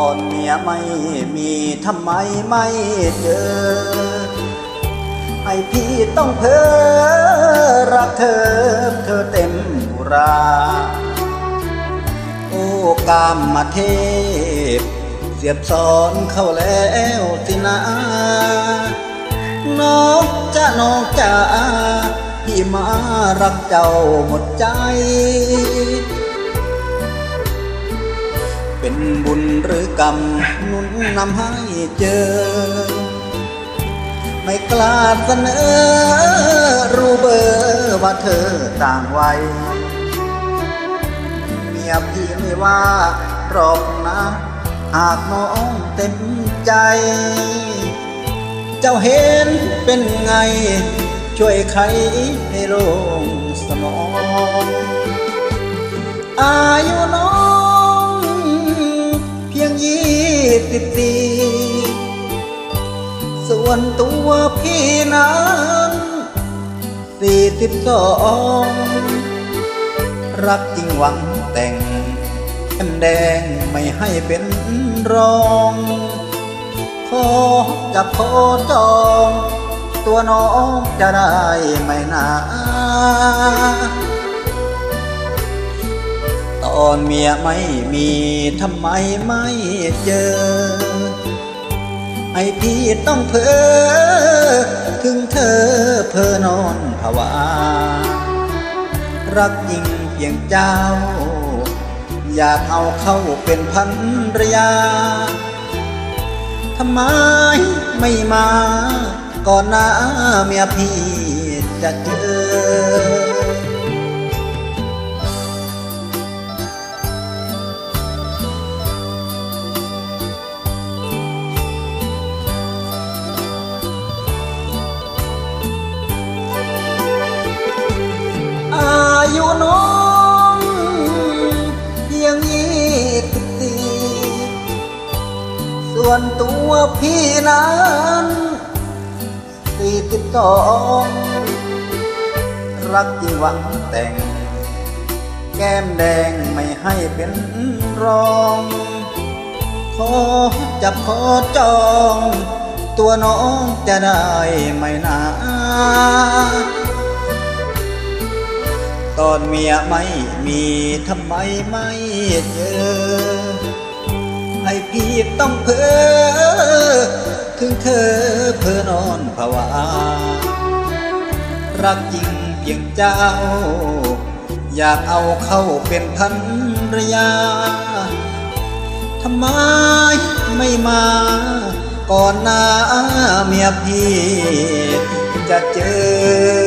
อนเมียไม่มีทำไมไม่เจอให้พี่ต้องเพ้อรักเธอเธอเต็มรา โอ้กามมาเทพ เสียบสอนเข้าแล้วสินะน้องจะน้องจะพี่มารักเจ้าหมดใจ เป็นบุญหรือกรรมนุนนำให้เจอ ไม่กล้าเสนอ รู้เบอร์ว่าเธอต่างวัยเมียพี่ไม่ว่าหรอกนะหากน้องเต็มใจ เจ้าเห็นเป็นไง ช่วยใครให้โล่งสมองอายุน้อง สิบสี่ส่วนตัวพี่นั้นสี่สิบสองรักจริงหวังแต่งแก้มแดงไม่ให้เป็นรองขอจับขอจอง ตัวน้องจะได้ไหมนาต อนเมียไม่มีทำไมไม่เจอให้พี่ต้องเพ้อถึงเธอเพ้อนอนภาวา รักยิ่งเพียงเจ้า อยากเอาเข้าเป็นพันรยาทำไมไม่มา ก่อนหน้าเมียพี่จะเจอ ส่วนตัวพี่นั้นสี่สิบสองรักจริงหวังแต่ง แก้มแดงไม่ให้เป็นรองขอจับขอจอง ตัวน้องจะได้ไหมนาตอนเมียไม่มีทำไมไม่เจอีต้องเพ้อถึงเธอเพ้อนอนภาวารักจริงเพียงเจ้า อยากเอาเข้าเป็นพันรยาทำไมไม่มา ก่อนหน้าเมียพี่จะเจอ